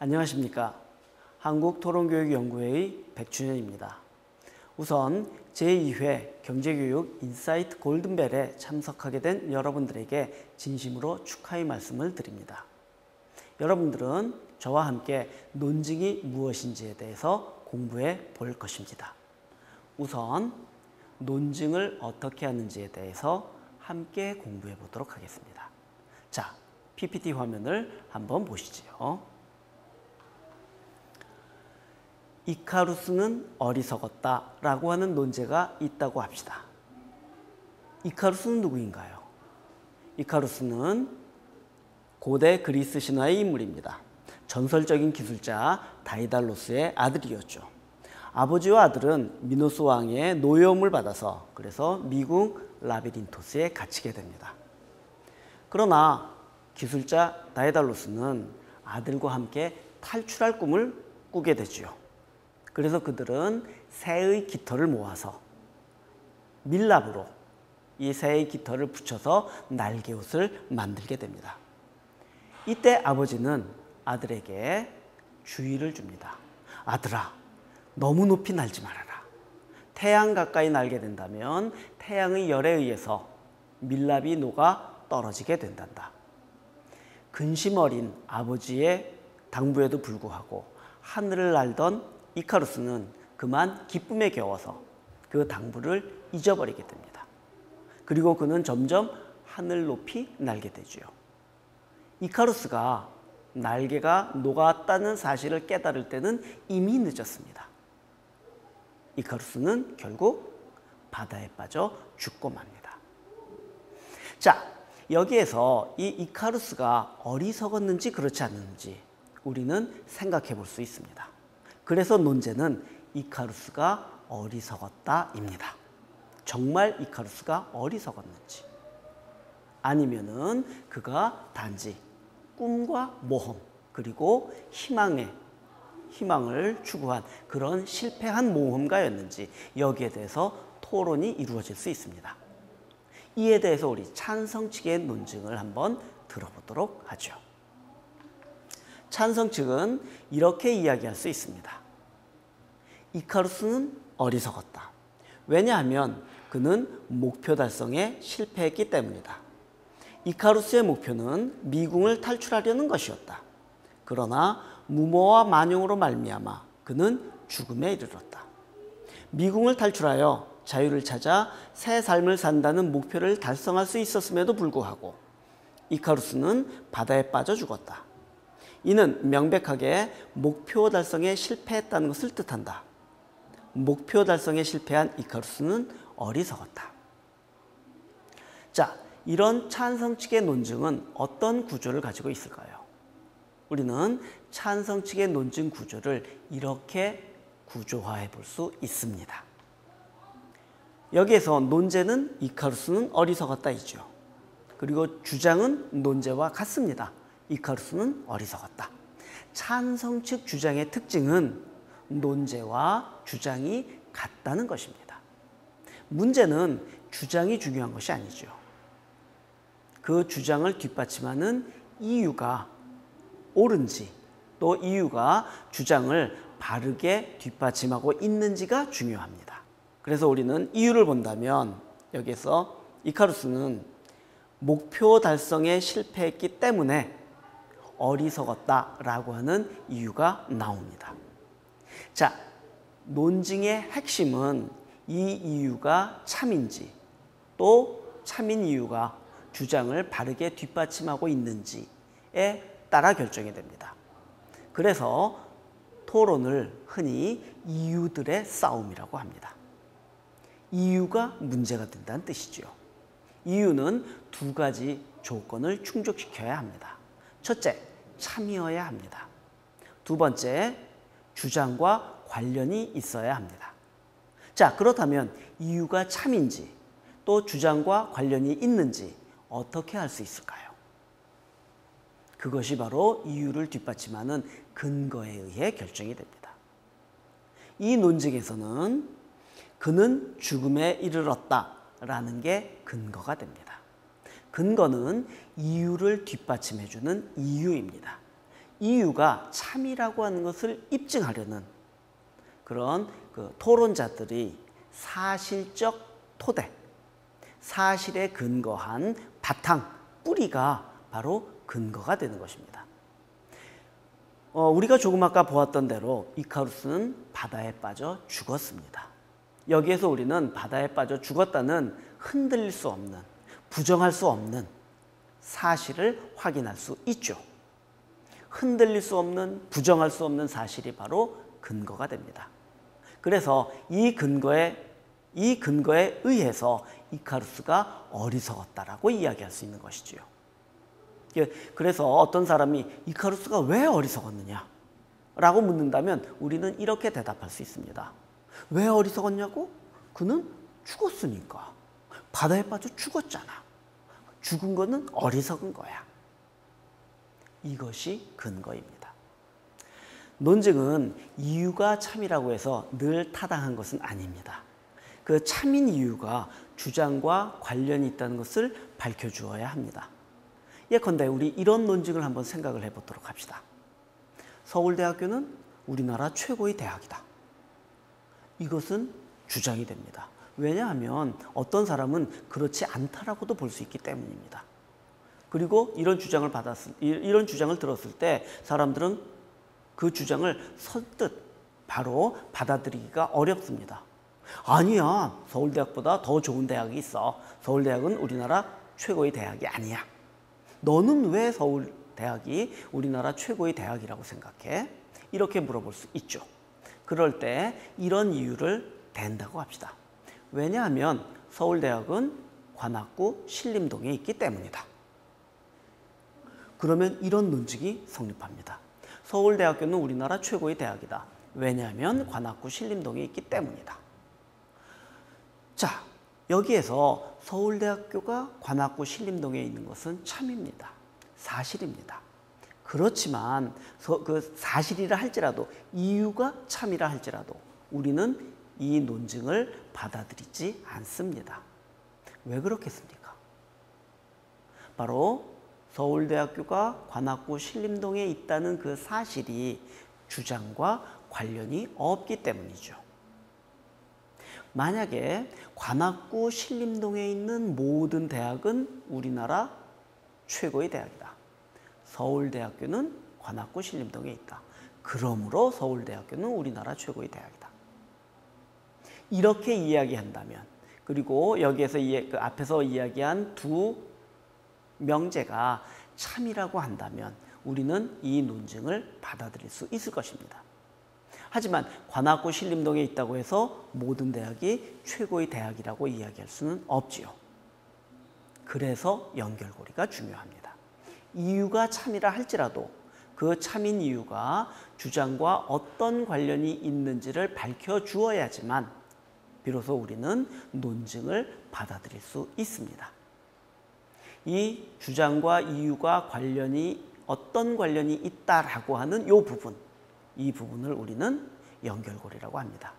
안녕하십니까. 한국토론교육연구회의 백준현입니다. 우선 제2회 경제교육 인사이트 골든벨에 참석하게 된 여러분들에게 진심으로 축하의 말씀을 드립니다. 여러분들은 저와 함께 논증이 무엇인지에 대해서 공부해 볼 것입니다. 우선 논증을 어떻게 하는지에 대해서 함께 공부해 보도록 하겠습니다. 자, PPT 화면을 한번 보시지요. 이카루스는 어리석었다 라고 하는 논제가 있다고 합시다. 이카루스는 누구인가요? 이카루스는 고대 그리스 신화의 인물입니다. 전설적인 기술자 다이달로스의 아들이었죠. 아버지와 아들은 미노스 왕의 노여움을 받아서 그래서 미궁 라비린토스에 갇히게 됩니다. 그러나 기술자 다이달로스는 아들과 함께 탈출할 꿈을 꾸게 되지요. 그래서 그들은 새의 깃털을 모아서 밀랍으로 이 새의 깃털을 붙여서 날개옷을 만들게 됩니다. 이때 아버지는 아들에게 주의를 줍니다. 아들아, 너무 높이 날지 말아라. 태양 가까이 날게 된다면 태양의 열에 의해서 밀랍이 녹아 떨어지게 된단다. 근심 어린 아버지의 당부에도 불구하고 하늘을 날던 이카루스는 그만 기쁨에 겨워서 그 당부를 잊어버리게 됩니다. 그리고 그는 점점 하늘 높이 날게 되죠. 이카루스가 날개가 녹았다는 사실을 깨달을 때는 이미 늦었습니다. 이카루스는 결국 바다에 빠져 죽고 맙니다. 자, 여기에서 이 이카루스가 어리석었는지 그렇지 않는지 우리는 생각해 볼 수 있습니다. 그래서 논제는 이카루스가 어리석었다입니다. 정말 이카루스가 어리석었는지 아니면은 그가 단지 꿈과 모험 그리고 희망의 희망을 추구한 그런 실패한 모험가였는지 여기에 대해서 토론이 이루어질 수 있습니다. 이에 대해서 우리 찬성 측의 논증을 한번 들어보도록 하죠. 찬성 측은 이렇게 이야기할 수 있습니다. 이카루스는 어리석었다. 왜냐하면 그는 목표 달성에 실패했기 때문이다. 이카루스의 목표는 미궁을 탈출하려는 것이었다. 그러나 무모와 만용으로 말미암아 그는 죽음에 이르렀다. 미궁을 탈출하여 자유를 찾아 새 삶을 산다는 목표를 달성할 수 있었음에도 불구하고 이카루스는 바다에 빠져 죽었다. 이는 명백하게 목표 달성에 실패했다는 것을 뜻한다. 목표 달성에 실패한 이카루스는 어리석었다. 자, 이런 찬성 측의 논증은 어떤 구조를 가지고 있을까요? 우리는 찬성 측의 논증 구조를 이렇게 구조화해 볼 수 있습니다. 여기에서 논제는 이카루스는 어리석었다이죠. 그리고 주장은 논제와 같습니다. 이카루스는 어리석었다. 찬성 측 주장의 특징은 논제와 주장이 같다는 것입니다. 문제는 주장이 중요한 것이 아니죠. 그 주장을 뒷받침하는 이유가 옳은지 또 이유가 주장을 바르게 뒷받침하고 있는지가 중요합니다. 그래서 우리는 이유를 본다면 여기서 이카루스는 목표 달성에 실패했기 때문에 어리석었다라고 하는 이유가 나옵니다. 자, 논증의 핵심은 이 이유가 참인지 또 참인 이유가 주장을 바르게 뒷받침하고 있는지에 따라 결정이 됩니다. 그래서 토론을 흔히 이유들의 싸움이라고 합니다. 이유가 문제가 된다는 뜻이죠. 이유는 두 가지 조건을 충족시켜야 합니다. 첫째, 참이어야 합니다. 두 번째, 주장과 관련이 있어야 합니다. 자, 그렇다면 이유가 참인지 또 주장과 관련이 있는지 어떻게 할수 있을까요? 그것이 바로 이유를 뒷받침하는 근거에 의해 결정이 됩니다. 이 논증에서는 그는 죽음에 이르렀다 라는 게 근거가 됩니다. 근거는 이유를 뒷받침해주는 이유입니다. 이유가 참이라고 하는 것을 입증하려는 그런 그 토론자들이 사실적 토대, 사실에 근거한 바탕, 뿌리가 바로 근거가 되는 것입니다. 어, 우리가 조금 아까 보았던 대로 이카루스는 바다에 빠져 죽었습니다. 여기에서 우리는 바다에 빠져 죽었다는 흔들릴 수 없는, 부정할 수 없는 사실을 확인할 수 있죠. 흔들릴 수 없는, 부정할 수 없는 사실이 바로 근거가 됩니다. 그래서 이 근거에 이 근거에 의해서 이카루스가 어리석었다라고 이야기할 수 있는 것이지요. 예, 그래서 어떤 사람이 이카루스가 왜 어리석었느냐? 라고 묻는다면 우리는 이렇게 대답할 수 있습니다. 왜 어리석었냐고? 그는 죽었으니까. 바다에 빠져 죽었잖아. 죽은 거는 어리석은 거야. 이것이 근거입니다. 논증은 이유가 참이라고 해서 늘 타당한 것은 아닙니다. 그 참인 이유가 주장과 관련이 있다는 것을 밝혀주어야 합니다. 예컨대 우리 이런 논증을 한번 생각을 해보도록 합시다. 서울대학교는 우리나라 최고의 대학이다. 이것은 주장이 됩니다. 왜냐하면 어떤 사람은 그렇지 않다라고도 볼 수 있기 때문입니다. 그리고 이런 주장을 받았을 이런 주장을 들었을 때 사람들은 그 주장을 선뜻 바로 받아들이기가 어렵습니다. 아니야. 서울대학보다 더 좋은 대학이 있어. 서울대학은 우리나라 최고의 대학이 아니야. 너는 왜 서울대학이 우리나라 최고의 대학이라고 생각해? 이렇게 물어볼 수 있죠. 그럴 때 이런 이유를 댄다고 합시다. 왜냐하면 서울대학은 관악구 신림동에 있기 때문이다. 그러면 이런 논증이 성립합니다. 서울대학교는 우리나라 최고의 대학이다. 왜냐하면 관악구 신림동에 있기 때문이다. 자, 여기에서 서울대학교가 관악구 신림동에 있는 것은 참입니다. 사실입니다. 그렇지만 그 사실이라 할지라도 이유가 참이라 할지라도 우리는 이 논증을 받아들이지 않습니다. 왜 그렇겠습니까? 바로 서울대학교가 관악구 신림동에 있다는 그 사실이 주장과 관련이 없기 때문이죠. 만약에 관악구 신림동에 있는 모든 대학은 우리나라 최고의 대학이다. 서울대학교는 관악구 신림동에 있다. 그러므로 서울대학교는 우리나라 최고의 대학이다. 이렇게 이야기한다면 그리고 여기에서 그 앞에서 이야기한 두 명제가 참이라고 한다면 우리는 이 논증을 받아들일 수 있을 것입니다. 하지만 관악구 신림동에 있다고 해서 모든 대학이 최고의 대학이라고 이야기할 수는 없지요. 그래서 연결고리가 중요합니다. 이유가 참이라 할지라도 그 참인 이유가 주장과 어떤 관련이 있는지를 밝혀 주어야지만 비로소 우리는 논증을 받아들일 수 있습니다. 이 주장과 이유가 관련이 어떤 관련이 있다라고 하는 이 부분 이 부분을 우리는 연결고리라고 합니다.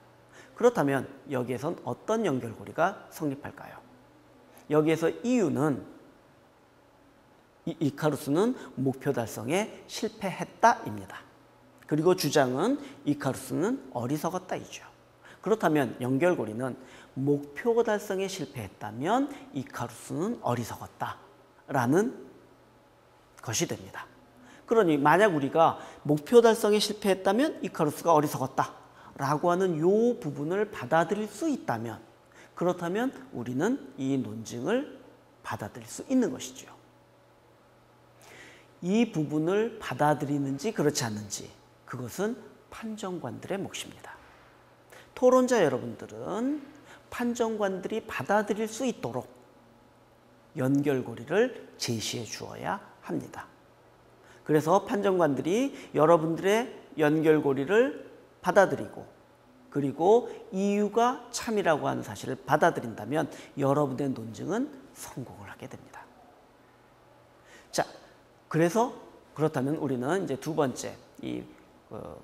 그렇다면 여기에선 어떤 연결고리가 성립할까요? 여기에서 이유는 이 카루스는 목표 달성에 실패했다입니다. 그리고 주장은 이카루스는 어리석었다이죠. 그렇다면 연결고리는 목표 달성에 실패했다면 이카루스는 어리석었다라는 것이 됩니다. 그러니 만약 우리가 목표 달성에 실패했다면 이카루스가 어리석었다 라고 하는 이 부분을 받아들일 수 있다면 그렇다면 우리는 이 논증을 받아들일 수 있는 것이죠. 이 부분을 받아들이는지 그렇지 않는지 그것은 판정관들의 몫입니다. 토론자 여러분들은 판정관들이 받아들일 수 있도록 연결고리를 제시해 주어야 합니다. 그래서 판정관들이 여러분들의 연결고리를 받아들이고 그리고 이유가 참이라고 하는 사실을 받아들인다면 여러분의 논증은 성공을 하게 됩니다. 자, 그래서 그렇다면 우리는 이제 두 번째 이 어,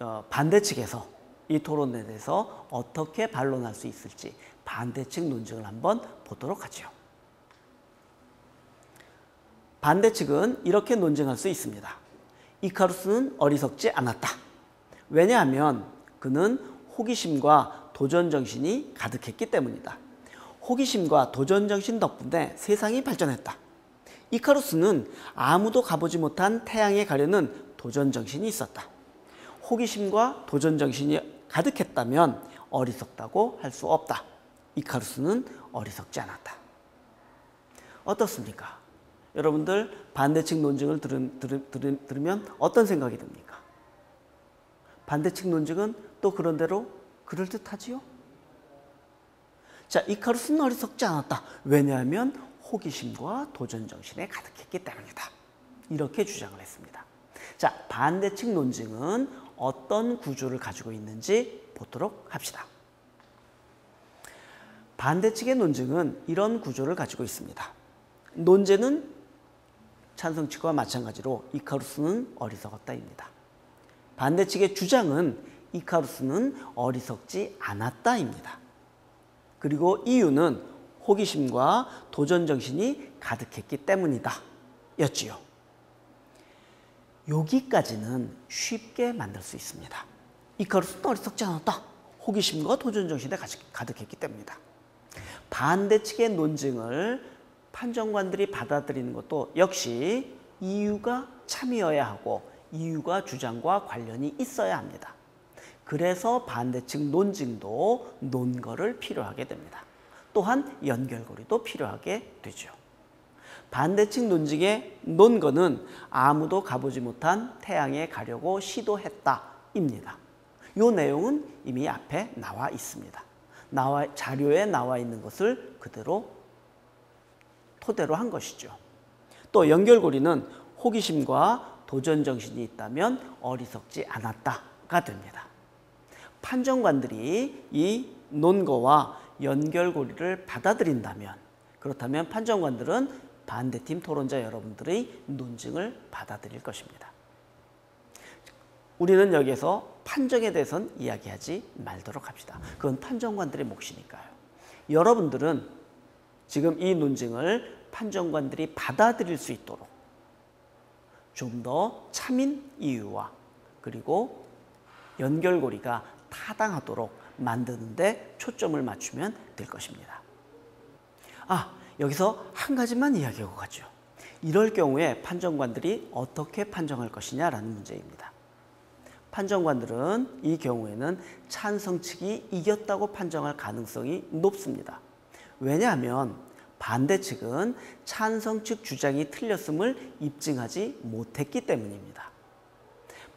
어, 반대 측에서 이 토론에 대해서 어떻게 반론할 수 있을지 반대측 논증을 한번 보도록 하죠. 반대측은 이렇게 논증할 수 있습니다. 이카루스는 어리석지 않았다. 왜냐하면 그는 호기심과 도전 정신이 가득했기 때문이다. 호기심과 도전 정신 덕분에 세상이 발전했다. 이카루스는 아무도 가보지 못한 태양에 가려는 도전 정신이 있었다. 호기심과 도전 정신이 가득했다면 어리석다고 할 수 없다. 이카루스는 어리석지 않았다. 어떻습니까? 여러분들 반대측 논증을 들은, 들은, 들은, 들으면 어떤 생각이 듭니까? 반대측 논증은 또 그런대로 그럴듯하지요? 자, 이카루스는 어리석지 않았다. 왜냐하면 호기심과 도전 정신에 가득했기 때문이다. 이렇게 주장을 했습니다. 자, 반대측 논증은 어떤 구조를 가지고 있는지 보도록 합시다. 반대측의 논증은 이런 구조를 가지고 있습니다. 논제는 찬성측과 마찬가지로 이카루스는 어리석었다입니다. 반대측의 주장은 이카루스는 어리석지 않았다입니다. 그리고 이유는 호기심과 도전 정신이 가득했기 때문이다. 였지요. 여기까지는 쉽게 만들 수 있습니다. 이카루스는 어리석지 않았다. 호기심과 도전 정신에 가득했기 때문이다. 반대측의 논증을 판정관들이 받아들이는 것도 역시 이유가 참이어야 하고 이유가 주장과 관련이 있어야 합니다. 그래서 반대측 논증도 논거를 필요하게 됩니다. 또한 연결고리도 필요하게 되죠. 반대측 논증의 논거는 아무도 가보지 못한 태양에 가려고 시도했다입니다. 이 내용은 이미 앞에 나와 있습니다. 나와 자료에 나와 있는 것을 그대로 토대로 한 것이죠. 또 연결고리는 호기심과 도전 정신이 있다면 어리석지 않았다가 됩니다. 판정관들이 이 논거와 연결고리를 받아들인다면 그렇다면 판정관들은 반대팀 토론자 여러분들의 논증을 받아들일 것입니다. 우리는 여기에서 판정에 대해서는 이야기하지 말도록 합시다. 그건 판정관들의 몫이니까요. 여러분들은 지금 이 논증을 판정관들이 받아들일 수 있도록 좀 더 참인 이유와 그리고 연결고리가 타당하도록 만드는데 초점을 맞추면 될 것입니다. 아, 여기서 한 가지만 이야기하고 가죠. 이럴 경우에 판정관들이 어떻게 판정할 것이냐라는 문제입니다. 판정관들은 이 경우에는 찬성 측이 이겼다고 판정할 가능성이 높습니다. 왜냐하면 반대 측은 찬성 측 주장이 틀렸음을 입증하지 못했기 때문입니다.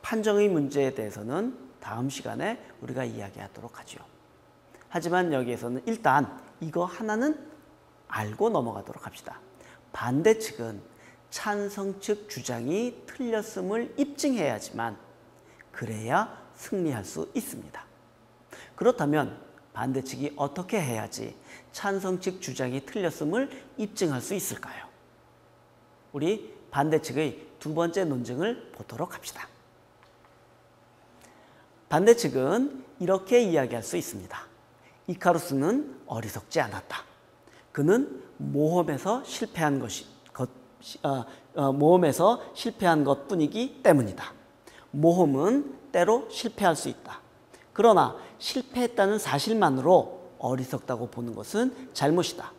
판정의 문제에 대해서는 다음 시간에 우리가 이야기하도록 하죠. 하지만 여기에서는 일단 이거 하나는 알고 넘어가도록 합시다. 반대 측은 찬성 측 주장이 틀렸음을 입증해야지만 그래야 승리할 수 있습니다. 그렇다면 반대 측이 어떻게 해야지 찬성 측 주장이 틀렸음을 입증할 수 있을까요? 우리 반대 측의 두 번째 논증을 보도록 합시다. 반대 측은 이렇게 이야기할 수 있습니다. 이카루스는 어리석지 않았다. 그는 모험에서 실패한 것이 것, 어, 어, 모험에서 실패한 것뿐이기 때문이다. 모험은 때로 실패할 수 있다. 그러나 실패했다는 사실만으로 어리석다고 보는 것은 잘못이다.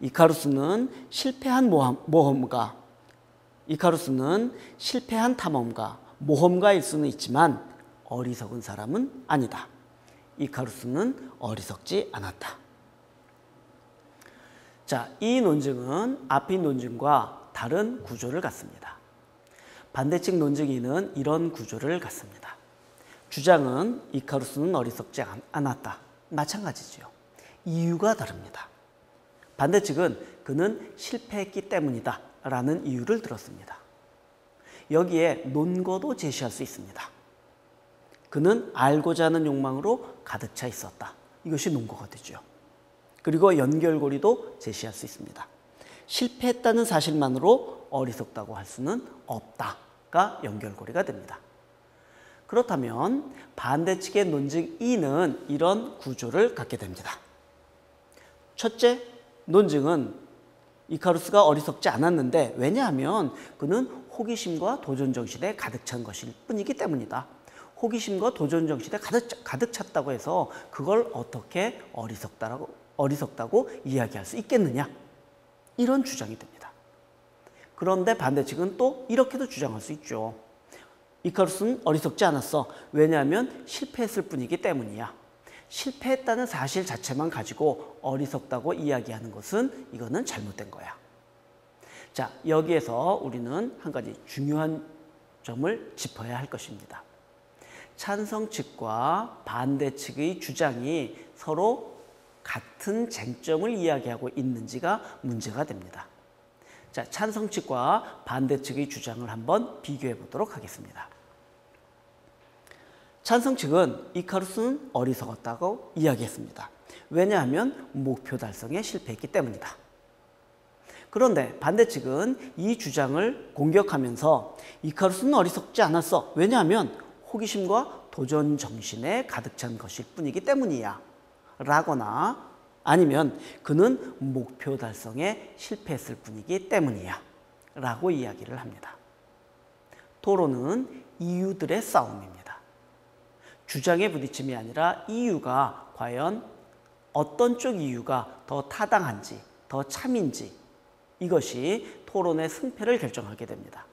이카루스는 실패한 모험, 모험가, 이카루스는 실패한 탐험가, 모험가일 수는 있지만 어리석은 사람은 아니다. 이카루스는 어리석지 않았다. 자, 이 논증은 앞의 논증과 다른 구조를 갖습니다. 반대측 논증인은 이런 구조를 갖습니다. 주장은 이카루스는 어리석지 않았다. 마찬가지죠. 이유가 다릅니다. 반대측은 그는 실패했기 때문이다. 라는 이유를 들었습니다. 여기에 논거도 제시할 수 있습니다. 그는 알고자 하는 욕망으로 가득 차 있었다. 이것이 논거가 되죠. 그리고 연결고리도 제시할 수 있습니다. 실패했다는 사실만으로 어리석다고 할 수는 없다가 연결고리가 됩니다. 그렇다면 반대측의 논증 E는 이런 구조를 갖게 됩니다. 첫째, 논증은 이카루스가 어리석지 않았는데 왜냐하면 그는 호기심과 도전 정신에 가득 찬 것일 뿐이기 때문이다. 호기심과 도전 정신에 가득, 가득 찼다고 해서 그걸 어떻게 어리석다라고 어리석다고 이야기할 수 있겠느냐? 이런 주장이 됩니다. 그런데 반대 측은 또 이렇게도 주장할 수 있죠. 이카루스는 어리석지 않았어. 왜냐하면 실패했을 뿐이기 때문이야. 실패했다는 사실 자체만 가지고 어리석다고 이야기하는 것은 이거는 잘못된 거야. 자, 여기에서 우리는 한 가지 중요한 점을 짚어야 할 것입니다. 찬성 측과 반대 측의 주장이 서로 같은 쟁점을 이야기하고 있는지가 문제가 됩니다. 자, 찬성 측과 반대 측의 주장을 한번 비교해 보도록 하겠습니다. 찬성 측은 이카루스는 어리석었다고 이야기했습니다. 왜냐하면 목표 달성에 실패했기 때문이다. 그런데 반대 측은 이 주장을 공격하면서 이카루스는 어리석지 않았어. 왜냐하면 호기심과 도전 정신에 가득 찬 것일 뿐이기 때문이야. 라거나 아니면 그는 목표 달성에 실패했을 뿐이기 때문이야. 라고 이야기를 합니다. 토론은 이유들의 싸움입니다. 주장의 부딪힘이 아니라 이유가 과연 어떤 쪽 이유가 더 타당한지, 더 참인지 이것이 토론의 승패를 결정하게 됩니다.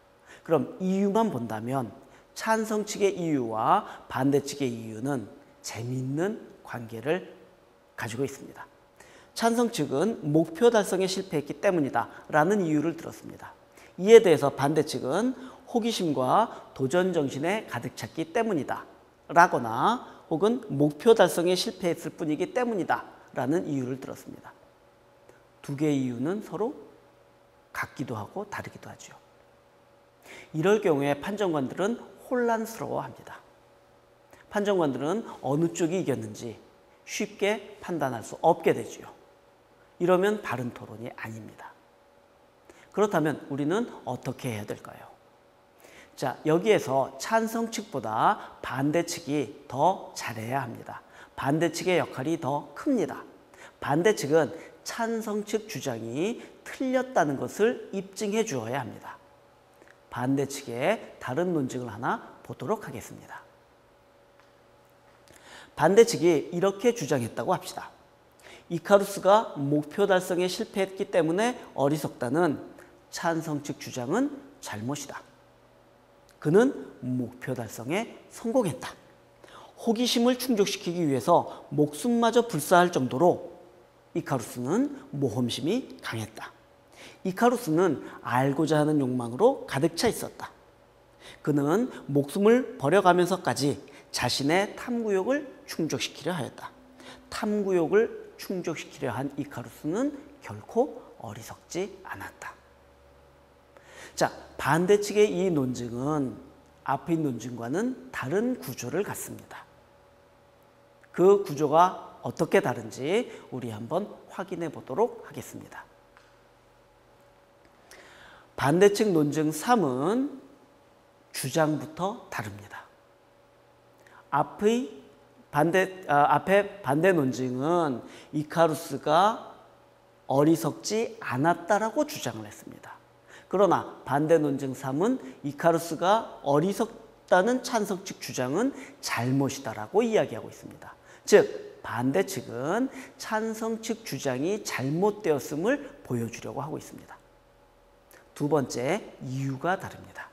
그럼 이유만 본다면 찬성 측의 이유와 반대 측의 이유는 재미있는 관계를 가지고 있습니다. 찬성 측은 목표 달성에 실패했기 때문이다 라는 이유를 들었습니다. 이에 대해서 반대 측은 호기심과 도전 정신에 가득 찼기 때문이다 라거나 혹은 목표 달성에 실패했을 뿐이기 때문이다 라는 이유를 들었습니다. 두 개의 이유는 서로 같기도 하고 다르기도 하죠. 이럴 경우에 판정관들은 혼란스러워 합니다. 판정관들은 어느 쪽이 이겼는지 쉽게 판단할 수 없게 되지요. 이러면 바른 토론이 아닙니다. 그렇다면 우리는 어떻게 해야 될까요? 자, 여기에서 찬성 측보다 반대 측이 더 잘해야 합니다. 반대 측의 역할이 더 큽니다. 반대 측은 찬성 측 주장이 틀렸다는 것을 입증해 주어야 합니다. 반대 측의 다른 논증을 하나 보도록 하겠습니다. 반대 측이 이렇게 주장했다고 합시다. 이카루스가 목표 달성에 실패했기 때문에 어리석다는 찬성 측 주장은 잘못이다. 그는 목표 달성에 성공했다. 호기심을 충족시키기 위해서 목숨마저 불사할 정도로 이카루스는 모험심이 강했다. 이카루스는 알고자 하는 욕망으로 가득 차 있었다. 그는 목숨을 버려가면서까지 자신의 탐구욕을 충족시키려 하였다. 탐구욕을 충족시키려 한 이카루스는 결코 어리석지 않았다. 자, 반대 측의 이 논증은 앞의 논증과는 다른 구조를 갖습니다. 그 구조가 어떻게 다른지 우리 한번 확인해 보도록 하겠습니다. 반대측 논증 3은 주장부터 다릅니다. 앞의 반대 아, 앞에 반대 논증은 이카루스가 어리석지 않았다라고 주장을 했습니다. 그러나 반대 논증 3은 이카루스가 어리석다는 찬성 측 주장은 잘못이다라고 이야기하고 있습니다. 즉 반대 측은 찬성 측 주장이 잘못되었음을 보여주려고 하고 있습니다. 두 번째 이유가 다릅니다.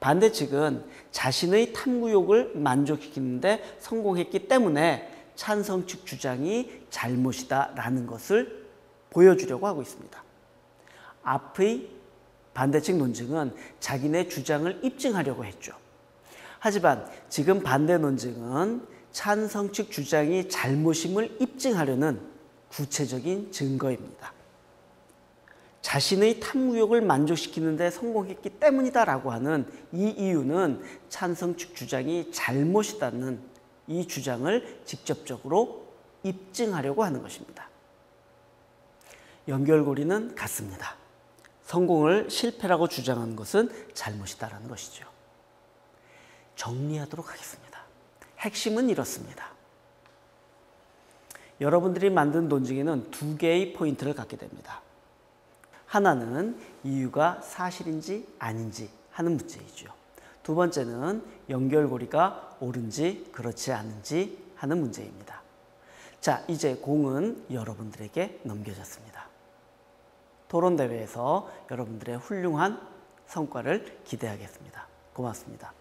반대 측은 자신의 탐구욕을 만족시키는데 성공했기 때문에 찬성 측 주장이 잘못이다라는 것을 보여주려고 하고 있습니다. 앞의 반대측 논증은 자기네 주장을 입증하려고 했죠. 하지만 지금 반대 논증은 찬성 측 주장이 잘못임을 입증하려는 구체적인 증거입니다. 자신의 탐구욕을 만족시키는 데 성공했기 때문이다라고 하는 이 이유는 찬성 측 주장이 잘못이다는 이 주장을 직접적으로 입증하려고 하는 것입니다. 연결고리는 같습니다. 성공을 실패라고 주장하는 것은 잘못이다라는 것이죠. 정리하도록 하겠습니다. 핵심은 이렇습니다. 여러분들이 만든 논증에는 두 개의 포인트를 갖게 됩니다. 하나는 이유가 사실인지 아닌지 하는 문제이죠. 두 번째는 연결고리가 옳은지 그렇지 않은지 하는 문제입니다. 자, 이제 공은 여러분들에게 넘겨졌습니다. 토론 대회에서 여러분들의 훌륭한 성과를 기대하겠습니다. 고맙습니다.